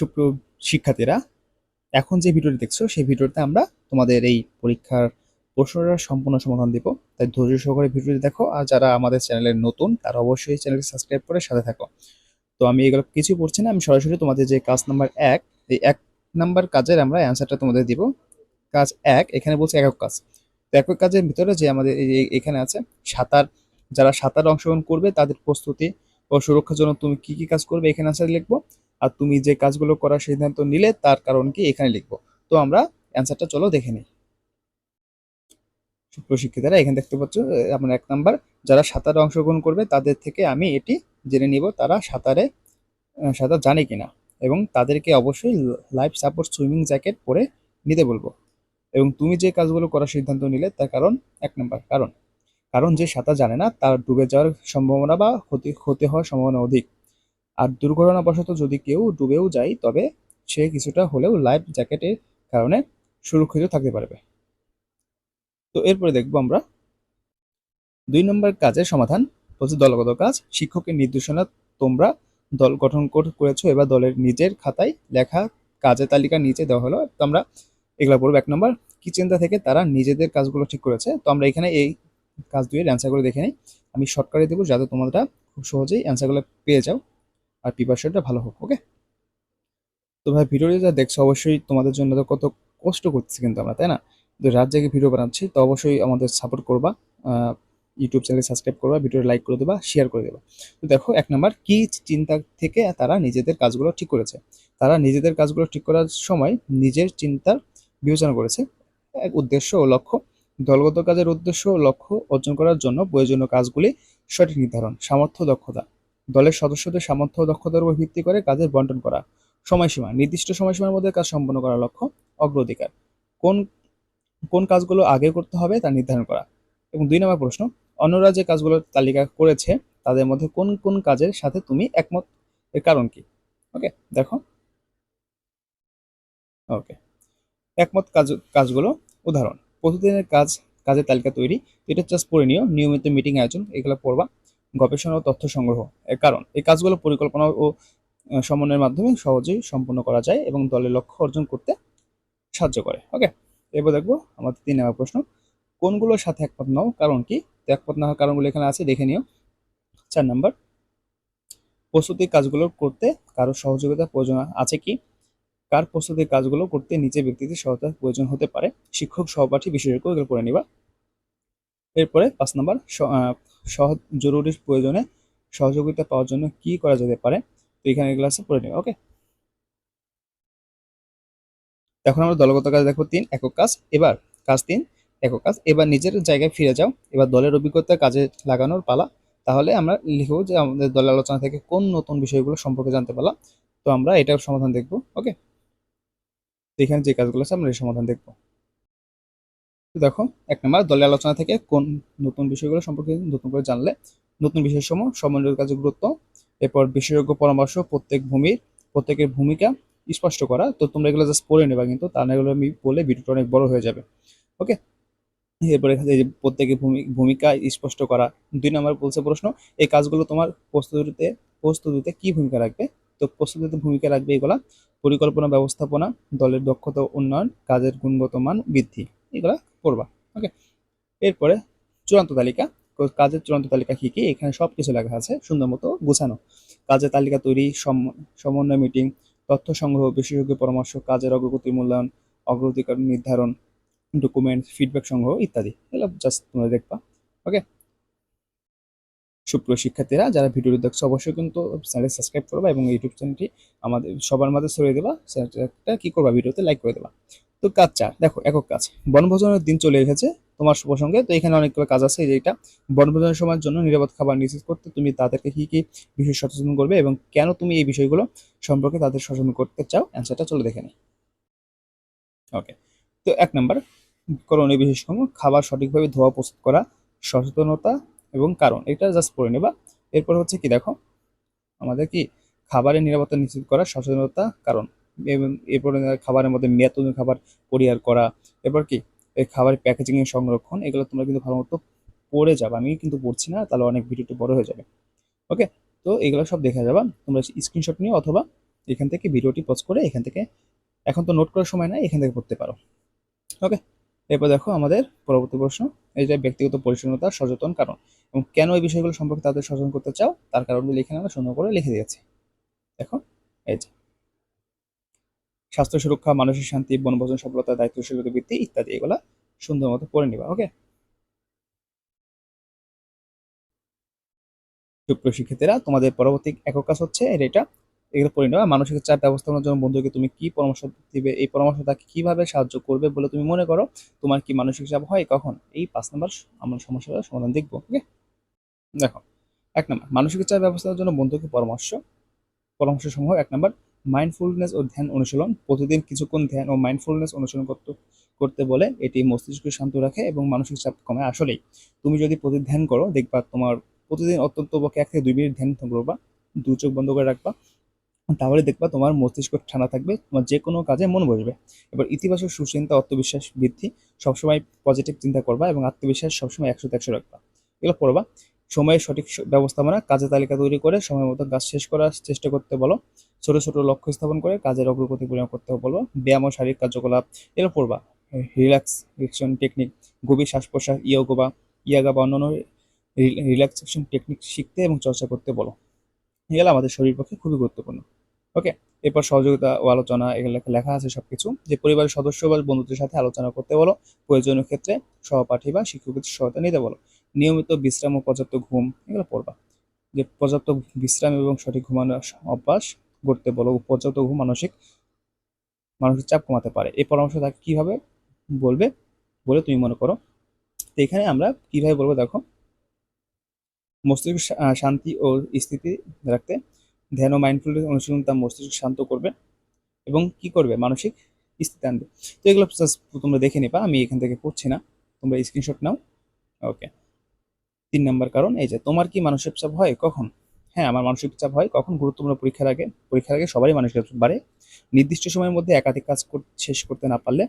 সুপ্রিয় শিক্ষার্থীরা, এখন যে ভিডিওটি দেখছ, সেই ভিডিওতে আমরা তোমাদের এই পরীক্ষার প্রশ্নটা সম্পূর্ণ সমাধান দিব। তাই ধৈর্য সহকারে ভিডিওটি দেখো, আর যারা আমাদের চ্যানেলের নতুন, তারা অবশ্যই চ্যানেলটি সাবস্ক্রাইব করে সাথে থাকো। তো আমি এগুলো কিছু পড়ছি না, আমি সরাসরি তোমাদের যে কাজ নাম্বার এক, এই এক নাম্বার কাজের আমরা অ্যান্সারটা তোমাদের দিব। কাজ এক, এখানে বলছে একক কাজ। তো একক কাজের ভিতরে যে আমাদের এখানে আছে, সাঁতার, যারা সাঁতার অংশগ্রহণ করবে, তাদের প্রস্তুতি ও সুরক্ষার জন্য তুমি কি কি কাজ করবে, এখানে অ্যান্সার লিখব। আর তুমি যে কাজগুলো করার সিদ্ধান্ত নিলে তার কারণ কি এখানে লিখব। তো আমরা অ্যান্সারটা চলো দেখে নিই। প্রশিক্ষিতারা এখানে দেখতে পাচ্ছ আপনার এক নাম্বার যারা সাঁতারে অংশগ্রহণ করবে তাদের থেকে আমি এটি জেনে নিব তারা সাঁতারে সাঁতার জানে কিনা এবং তাদেরকে অবশ্যই লাইফ সাপোর্ট সুইমিং জ্যাকেট পরে নিতে বলব। এবং তুমি যে কাজগুলো করার সিদ্ধান্ত নিলে তার কারণ এক নাম্বার কারণ কারণ যে সাঁতার জানে না তার ডুবে যাওয়ার সম্ভাবনা বা ক্ষতি ক্ষতি হওয়ার সম্ভাবনা অধিক। আর দুর্ঘটনাবশত যদি কেউ ডুবেও যায়, তবে সে কিছুটা হলেও লাইফ জ্যাকেটের কারণে সুরক্ষিত থাকতে পারবে। তো এরপরে দেখব আমরা দুই নম্বর কাজের সমাধান। বলছে, দলগত কাজ। শিক্ষকের নির্দেশনা তোমরা দল গঠন করেছ, এবার দলের নিজের খাতায় লেখা কাজের তালিকা নিচে দেওয়া হলো। তো আমরা এগুলো পড়ব। এক নম্বর, কি চিন্তা থেকে তারা নিজেদের কাজগুলো ঠিক করেছে? তো আমরা এখানে এই কাজ দুইয়ের অ্যান্সারগুলো দেখে নিই। আমি শর্টকাটে দেবো যাতে তোমরা খুব সহজেই অ্যান্সারগুলো পেয়ে যাও। আর প্রিপারেশনটা ভালো হোক ওকে তো ভাই, ভিডিওটি যা দেখছ, অবশ্যই তোমাদের জন্য তো কত কষ্ট করতেছি কিন্তু আমরা, তাই না? তো রাত জেগে ভিডিও বানাচ্ছি, তো অবশ্যই আমাদের সাপোর্ট করবা ইউটিউব চ্যানেলে সাবস্ক্রাইব করবা ভিডিও লাইক করে দেবা শেয়ার করে দেবা। তো দেখো, এক নাম্বার কি চিন্তা থেকে তারা নিজেদের কাজগুলো ঠিক করেছে? তারা নিজেদের কাজগুলো ঠিক করার সময় নিজের চিন্তার বিবেচনা করেছে। এক উদ্দেশ্য ও লক্ষ্য, দলগত কাজের উদ্দেশ্য ও লক্ষ্য অর্জন করার জন্য প্রয়োজনীয় কাজগুলি সঠিক নির্ধারণ, সামর্থ্য, দক্ষতা। দলের সদস্যদের সামর্থ্য ও দক্ষতার উপর ভিত্তি করে কাজের বন্টন করা। সময়সীমা, নির্দিষ্ট সময়সীমার মধ্যে কাজ সম্পন্ন করার লক্ষ্য, অগ্রাধিকার। কোন কোন কাজগুলো আগে করতে হবে তা নির্ধারণ করা। এবং দুই নম্বর প্রশ্ন, অন্যরা যে কাজগুলোর তালিকা করেছে, তাদের মধ্যে কোন কোন কাজের সাথে তুমি একমত? এর কারণ কি? ওকে, দেখো। ওকে, একমত কাজ, কাজগুলো, উদাহরণ, প্রতিদিনের কাজ, কাজের তালিকা তৈরি এটা জাস্ট পড়ে নিও, নিয়মিত মিটিং আয়োজন, এগুলো পড়বা। গবেষণা ও তথ্য সংগ্রহ। এর কারণ, এই কাজগুলো পরিকল্পনা ও সমন্বয়ের মাধ্যমে সহজেই সম্পন্ন করা যায় এবং দলের লক্ষ্য অর্জন করতে সাহায্য করে। ওকে এবার দেখব আমাদের তিন নম্বর প্রশ্ন। কোনগুলোর সাথে একমত নাও, কারণ কি? একমত না হওয়ার কারণগুলো এখানে আছে, দেখে নিও। চার নাম্বার, প্রস্তুতির কাজগুলো করতে কারও সহযোগিতা প্রয়োজন আছে কি? কার প্রস্তুতির কাজগুলো করতে নিচে ব্যক্তিদের সহায়তার প্রয়োজন হতে পারে? শিক্ষক, সহপাঠী, বিশেষজ্ঞ, এগুলো করে নিবা। এরপরে পাঁচ নম্বর স- আহ, সহ জরুরি প্রয়োজনে সহযোগিতা পাওয়ার জন্য কি করা যেতে পারে? তো এখানে এগুলো আছে পড়ে নিবা ওকে এখন আমরা দলগত কাজ দেখো তিন একক কাজ। এবার কাজ তিন একক কাজ। এবার নিজের জায়গায় ফিরে যাও। এবার দলের অভিজ্ঞতা কাজে লাগানোর পালা। তাহলে আমরা লিখব যে আমাদের দলের আলোচনা থেকে কোন নতুন বিষয়গুলো সম্পর্কে জানতে পারলাম। তো আমরা এটার সমাধান দেখব ওকে এখানে যে কাজগুলো আছে আমরা এর সমাধান দেখব। দেখো, এক নম্বর, দলের আলোচনা থেকে কোন নতুন বিষয়গুলো সম্পর্কে নতুন করে জানলে, নতুন বিষয়সমূহ, সমন্বয়ের কাজে গুরুত্ব, এরপর বিশেষজ্ঞ পরামর্শ, প্রত্যেক ভূমির, প্রত্যেকের ভূমিকা স্পষ্ট করা, তো তোমরা এগুলো জাস্ট পড়ে নেবা কিন্তু, তা না এগুলো আমি বলে ভিডিওটা অনেক বড় হয়ে যাবে। ওকে এরপরে যে প্রত্যেকের ভূমি- ভূমিকা স্পষ্ট করা, দুই নম্বর বলছে প্রশ্ন, এই কাজগুলো তোমার প্রস্তুতিতে প্রস্তুতিতে কি ভূমিকা রাখবে? তো প্রস্তুতিতে ভূমিকা রাখবে এগুলা। পরিকল্পনা, ব্যবস্থাপনা, দলের দক্ষতা উন্নয়ন, কাজের গুণগত মান বৃদ্ধি, এগুলা করবা ওকে এরপরে চূড়ান্ত তালিকা কাজের চূড়ান্ত তালিকা কি কি? এখানে সব কিছু লেখা আছে, সুন্দর মতো গোছানো। কাজের তালিকা তৈরি, সম- সমন্বয় মিটিং তথ্য সংগ্রহ বিশেষজ্ঞ পরামর্শ, কাজের অগ্রগতি মূল্যায়ন, অগ্রাধিকার নির্ধারণ ডকুমেন্ট ফিডব্যাক সংগ্রহ ইত্যাদি। এগুলো জাস্ট তোমরা দেখবা ওকে সুপ্রিয় শিক্ষার্থীরা, যারা ভিডিওটি দেখছ, অবশ্যই কিন্তু চ্যানেল সাবস্ক্রাইব করবা এবং ইউটিউব চ্যানেলটি আমাদের সবার মাঝে ছড়িয়ে দেবা। চ্যানেলটা কি করবা? ভিডিওতে লাইক করে দেবা। তো কাজ চার, দেখো একক কাজ। বনভোজনের দিন চলে এসেছে তোমার প্রসঙ্গে। তো এখানে অনেকগুলো কাজ আছে যেটা বনভোজনের সময়ের জন্য নিরাপদ খাবার নিশ্চিত করতে তুমি তাদেরকে কী কী বিষয় সচেতন করবে এবং কেন তুমি এই বিষয়গুলো সম্পর্কে তাদের সচেতন করতে চাও? অ্যান্সারটা চলে দেখে নিই। ওকে তো এক নাম্বার করণীয় বিশেষসমূহ, খাবার সঠিকভাবে ধোয়া, প্রস্তুত করা, সচেতনতা এবং কারণ, এটা জাস্ট পড়ে নেবা। এরপর হচ্ছে কি, দেখো, আমাদের কি, খাবারের নিরাপত্তা নিশ্চিত করা, সচেতনতা, কারণ এরপরে খাবারের মধ্যে মেয়াদোত্তীর্ণ খাবার পরিহার করা। এরপর কি, এই খাবারের প্যাকেজিং এর সংরক্ষণ, এগুলো তোমরা কিন্তু ভালো মতো পড়ে যাবে। আমি কিন্তু পড়ছি না, তাহলে অনেক ভিডিওটি বড় হয়ে যাবে। ওকে তো এগুলো সব দেখা যাবা। তোমরা স্ক্রিনশট নিয়ে অথবা এখান থেকে ভিডিওটি পজ করে এখান থেকে, এখন তো নোট করার সময় নাই, এখান থেকে পড়তে পারো। ওকে এরপর দেখো, আমাদের পরবর্তী প্রশ্ন, এই যে ব্যক্তিগত পরিচ্ছন্নতা, সচেতন, কারণ। এবং কেন এই বিষয়গুলো সম্পর্কে তাদের সচেতন করতে চাও, তার কারণগুলো এখানে আমরা সুন্দর করে লিখে দিয়েছি। দেখো এই যে। স্বাস্থ্য সুরক্ষা, মানসিক শান্তি, বনভোজন সফলতা, দায়িত্বশীলতা বৃত্তি ইত্যাদি, এগুলা সুন্দর মতো পড়ে নিবা, ওকে? সুপ্রিয় শিক্ষার্থীরা, তোমাদের পরবর্তী একক কাজ হচ্ছে এটা। এগুলো পড়ে নেওয়া মানসিক চাপ ব্যবস্থাপনার জন্য বন্ধুকে তুমি কি পরামর্শ দিবে, এই পরামর্শ তাকে কীভাবে সাহায্য করবে বলে তুমি মনে করো? তোমার কি মানসিক চাপ হয় কখন? এই পাঁচ নম্বর আমরা সমস্যার সমাধান দেখব, ওকে? দেখো, এক নম্বর, মানসিক চাপ ব্যবস্থার জন্য বন্ধুকে পরামর্শ। পরামর্শ সমূহ এক নম্বর মাইন্ডফুলনেস ও ধ্যান অনুশীলন। প্রতিদিন কিছুক্ষণ ধ্যান ও মাইন্ডফুলনেস অনুশীলন করতে করতে বলে এটি মস্তিষ্ককে শান্ত রাখে এবং মানসিক চাপ কমে আসলেই। তুমি যদি প্রতি ধ্যান করো, দেখবা তোমার প্রতিদিন অত্যন্ত পক্ষে এক থেকে দুই মিনিট ধ্যান করবা, দু চোখ বন্ধ করে রাখবা, তাহলে দেখবা তোমার মস্তিষ্ক ঠান্ডা থাকবে, তোমার যে কোনো কাজে মন বসবে। এবার ইতিবাচক সুচিন্তা, আত্মবিশ্বাস বৃদ্ধি, সবসময় পজিটিভ চিন্তা করবা এবং আত্মবিশ্বাস সবসময় একশো একশো রাখবা। এগুলো করবা সময়ের সঠিক ব্যবস্থাপনা, কাজের তালিকা তৈরি করে সময় মতো কাজ শেষ করার চেষ্টা করতে বলো। ছোট ছোট লক্ষ্য স্থাপন করে কাজের অগ্রগতি পরিমাপ করতে বলো। ব্যায়াম ও শারীরিক কার্যকলাপ এগুলো পড়বা রিল্যাক্সেশন টেকনিক গভীর শ্বাস প্রশ্বাস ইয়োগা বা ইয়াগা বা অন্যান্য রিল্যাক্সেশন টেকনিক শিখতে এবং চর্চা করতে বলো। এগুলো আমাদের শরীর পক্ষে খুবই গুরুত্বপূর্ণ। ওকে এরপর সহযোগিতা ও আলোচনা, এগুলো লেখা- আছে সবকিছু। যে পরিবারের সদস্য বা বন্ধুদের সাথে আলোচনা করতে বলো, প্রয়োজনীয় ক্ষেত্রে সহপাঠী বা শিক্ষকের সহায়তা নিতে বলো। নিয়মিত বিশ্রাম ও পর্যাপ্ত ঘুম, এগুলো পড়বা। যে পর্যাপ্ত বিশ্রাম এবং সঠিক ঘুমানোর অভ্যাস করতে বলো পর্যাপ্ত ঘুম মানসিক মানসিক চাপ কমাতে পারে। এই পরামর্শ তাকে কীভাবে বলবে, বলে তুমি মনে করো। তো এখানে আমরা কীভাবে বলব দেখো, মস্তিষ্ক শান্তি ও স্থিতি রাখতে ধ্যান ও মাইন্ডফুলনেস অনুশীলন তার মস্তিষ্ক শান্ত করবে এবং কি করবে? মানসিক স্থিতি আনবে। তো এগুলো তোমরা দেখে নিবা, আমি এখান থেকে পড়ছি না। তোমরা স্ক্রিনশট নাও। ওকে তিন নম্বর কারণ, এই যে তোমার কি মানসিক চাপ হয় কখন? হ্যাঁ আমার মানসিক চাপ হয় কখন গুরুত্বপূর্ণ পরীক্ষার আগে পরীক্ষার আগে সবারই মানসিক চাপ বাড়ে। নির্দিষ্ট সময়ের মধ্যে একাধিক কাজ শেষ করতে না পারলে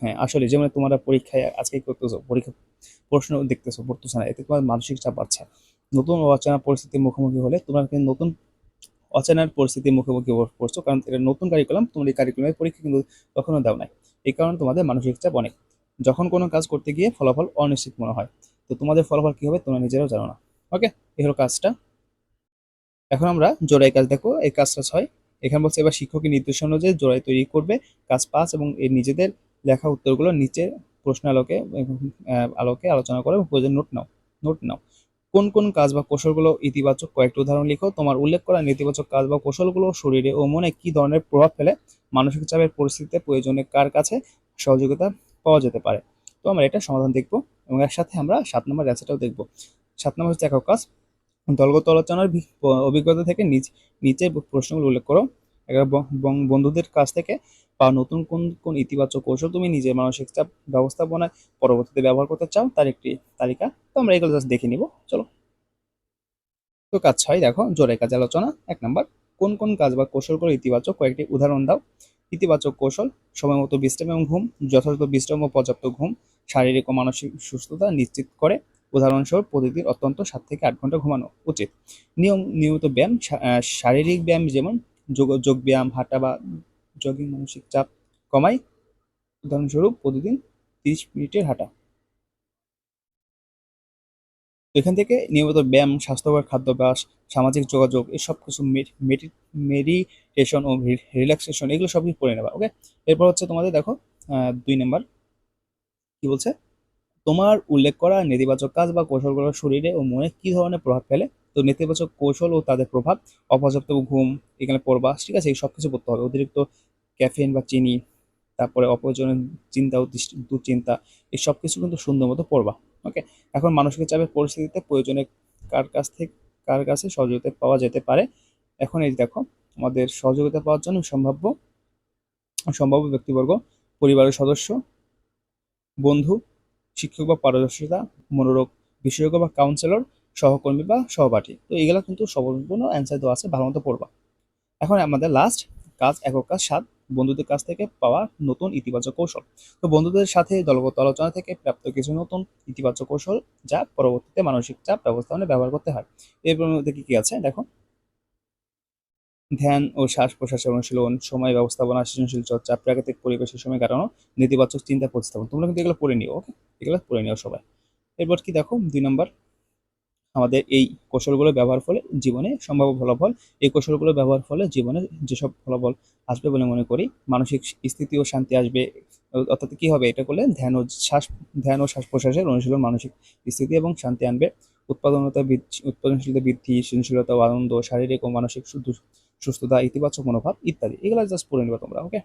হ্যাঁ আসলে যেমন তোমরা পরীক্ষায় আজকে করতেছো, পরীক্ষা, প্রশ্ন দেখতেছো, পড়তেছো না, এতে তোমার মানসিক চাপ বাড়ছে। নতুন অচেনা পরিস্থিতির মুখোমুখি হলে তোমরা কিন্তু নতুন অচেনার পরিস্থিতির মুখোমুখি পড়ছো, কারণ এটা নতুন কারিকুলাম তোমার এই কারিকুলামের পরীক্ষা কিন্তু কখনো দাও নাই। এই কারণে তোমাদের মানসিক চাপ অনেক। যখন কোনো কাজ করতে গিয়ে ফলাফল অনিশ্চিত মনে হয় তো তোমাদের ফলাফল কি হবে তোমরা নিজেরাও জানো না। ওকে এই হলো কাজটা। এখন আমরা জোড়াই কাজ দেখো। এই কাজটা ছয়। এখানে বলছে এবার শিক্ষকের নির্দেশ অনুযায়ী জোড়াই তৈরি করবে কাজ পাঁচ এবং এই নিজেদের লেখা উত্তরগুলো নিচে প্রশ্ন আলোকে আলোকে আলোচনা করো এবং প্রয়োজন নোট নাও। নোট নাও। কোন কোন কাজ বা কৌশলগুলো ইতিবাচক কয়েকটি উদাহরণ লিখো। তোমার উল্লেখ করা নেতিবাচক কাজ বা কৌশলগুলো শরীরে ও মনে কি ধরনের প্রভাব ফেলে? মানসিক চাপের পরিস্থিতিতে প্রয়োজনে কার কাছে সহযোগিতা পাওয়া যেতে পারে? তো আমরা এটা সমাধান দেখব এবং এর সাথে আমরা সাত নম্বর অ্যান্সারটাও দেখব। সাত নম্বর হচ্ছে একক কাজ। দলগত আলোচনার অভিজ্ঞতা থেকে নিচ নিচে প্রশ্নগুলো উল্লেখ করো। বন্ধুদের কাছ থেকে বা নতুন কোন কোন ইতিবাচক কৌশল তুমি নিজের মানসিক চাপ ব্যবস্থাপনায় পরবর্তীতে ব্যবহার করতে চাও তার একটি তালিকা। তো আমরা এগুলো জাস্ট দেখে নিব। চলো। তো কাজ ছয় দেখো, জোরে কাজ আলোচনা। এক নাম্বার, কোন কোন কাজ বা কৌশলগুলো ইতিবাচক? কয়েকটি উদাহরণ দাও। ইতিবাচক কৌশল সময় মতো বিশ্রাম এবং ঘুম, যথাযথ বিশ্রাম ও পর্যাপ্ত ঘুম শারীরিক ও মানসিক সুস্থতা নিশ্চিত করে। উদাহরণস্বরূপ, প্রতিদিন অত্যন্ত সাত থেকে আট ঘণ্টা ঘুমানো উচিত। নিয়ম, নিয়মিত ব্যায়াম শারীরিক ব্যায়াম যেমন যোগ যোগ ব্যায়াম, হাঁটা বা জগিং মানসিক চাপ কমায় উদাহরণস্বরূপ, প্রতিদিন তিরিশ মিনিটের হাঁটা। এখান থেকে নিয়মিত ব্যায়াম, স্বাস্থ্যকর খাদ্যাভ্যাস, সামাজিক যোগাযোগ, এসব কিছু মেডিটেশন ও রিল্যাক্সেশন, এগুলো সবই পড়ে নেবা ওকে এরপর হচ্ছে তোমাদের দেখো দুই নাম্বার। কি বলছে? তোমার উল্লেখ করা নেতিবাচক কাজ বা কৌশলগুলো শরীরে ও মনে কি ধরনের প্রভাব ফেলে? তো নেতিবাচক কৌশল ও তাদের প্রভাব, অপর্যাপ্ত ঘুম, এখানে পড়বা ঠিক আছে? এই সব কিছু পড়তে হবে। অতিরিক্ত ক্যাফেইন বা চিনি, তারপরে অপ্রয়োজনীয় চিন্তা ও দুশ্চিন্তা, এই সব কিছু কিন্তু সুন্দর মতো পড়বা ওকে এখন মানসিক চাপের পরিস্থিতিতে প্রয়োজনে কার কাছ থেকে, কার কাছে সহযোগিতা পাওয়া যেতে পারে? এখন এই দেখো, আমাদের সহযোগিতা পাওয়ার জন্য সম্ভাব্য সম্ভাব্য ব্যক্তিবর্গ, পরিবারের সদস্য বন্ধু, শিক্ষক বা পারদর্শিতা, মনোরোগ বিশেষজ্ঞ বা কাউন্সিলর সহকর্মী বা সহপাঠী। তো এইগুলো কিন্তু সম্পূর্ণ অ্যান্সার দেওয়া আছে, ভালো মতো পড়বা। এখন আমাদের লাস্ট কাজ, একক কাজ সাত, বন্ধুদের কাছ থেকে পাওয়া নতুন ইতিবাচক কৌশল। তো বন্ধুদের সাথে দলগত আলোচনা থেকে প্রাপ্ত কিছু নতুন ইতিবাচক কৌশল যা পরবর্তীতে মানসিক চাপ ব্যবস্থাপনায় ব্যবহার করতে হয়। এর মধ্যে কি কি আছে? দেখো ধ্যান ও শ্বাস প্রশ্বাসের অনুশীলন, সময় ব্যবস্থাপনা, সৃজনশীল চর্চা, প্রাকৃতিক পরিবেশের সময় কাটানো, নেতিবাচক চিন্তা প্রতিস্থাপন। তোমরা কিন্তু এগুলো পড়ে নিও, ওকে? এগুলো পড়ে নিও সবাই। এরপর কি দেখো? দুই নম্বর, আমাদের এই কৌশলগুলো ব্যবহার ফলে জীবনে সম্ভাব্য ফলাফল, এই কৌশলগুলো ব্যবহার ফলে জীবনে যেসব ফলাফল আসবে বলে মনে করি, মানসিক স্থিতি ও শান্তি আসবে। অর্থাৎ কি হবে? এটা করলে ধ্যান ও শ্বাস, ধ্যান ও শ্বাস প্রশ্বাসের অনুশীলন মানসিক স্থিতি এবং শান্তি আনবে। উৎপাদনতা উৎপাদনশীলতা বৃদ্ধি, সৃজনশীলতা ও আনন্দ, শারীরিক ও মানসিক সুস্থতা, ইতিবাচক মনোভাব ইত্যাদি। এগুলো জাস্ট পড়ে নেবে তোমরা ওকে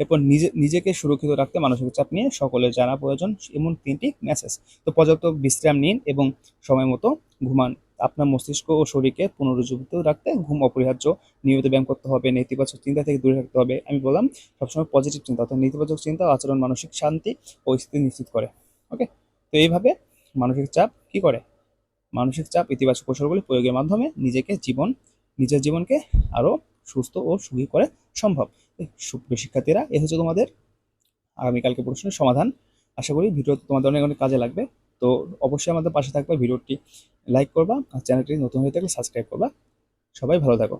এরপর নিজে, নিজেকে সুরক্ষিত রাখতে মানসিক চাপ নিয়ে সকলের জানা প্রয়োজন, এমন তিনটি মেসেজ তো পর্যাপ্ত বিশ্রাম নিন এবং সময় মতো ঘুমান। আপনার মস্তিষ্ক ও শরীরকে পুনরুজ্জীবিত রাখতে ঘুম অপরিহার্য। নিয়মিত ব্যায়াম করতে হবে, নেতিবাচক চিন্তা থেকে দূরে থাকতে হবে। আমি বললাম, সবসময় পজিটিভ চিন্তা, অর্থাৎ নেতিবাচক চিন্তা, আচরণ, মানসিক শান্তি ও স্থিতি নিশ্চিত করে ওকে তো এইভাবে মানসিক চাপ কি করে? মানসিক চাপ ইতিবাচক কৌশলগুলি প্রয়োগের মাধ্যমে নিজেকে জীবন, নিজের জীবনকে আরও সুস্থ ও সুখী করে সম্ভব। শিক্ষার্থীরা, এ হচ্ছে তোমাদের আগামীকালকে প্রশ্নের সমাধান। আশা করি ভিডিও তোমাদের অনেক অনেক কাজে লাগবে। তো অবশ্যই আমাদের পাশে থাকবে ভিডিওটি। লাইক করবা আর চ্যানেলটি নতুন হয়ে থাকলে সাবস্ক্রাইব করবা। সবাই ভালো থাকো।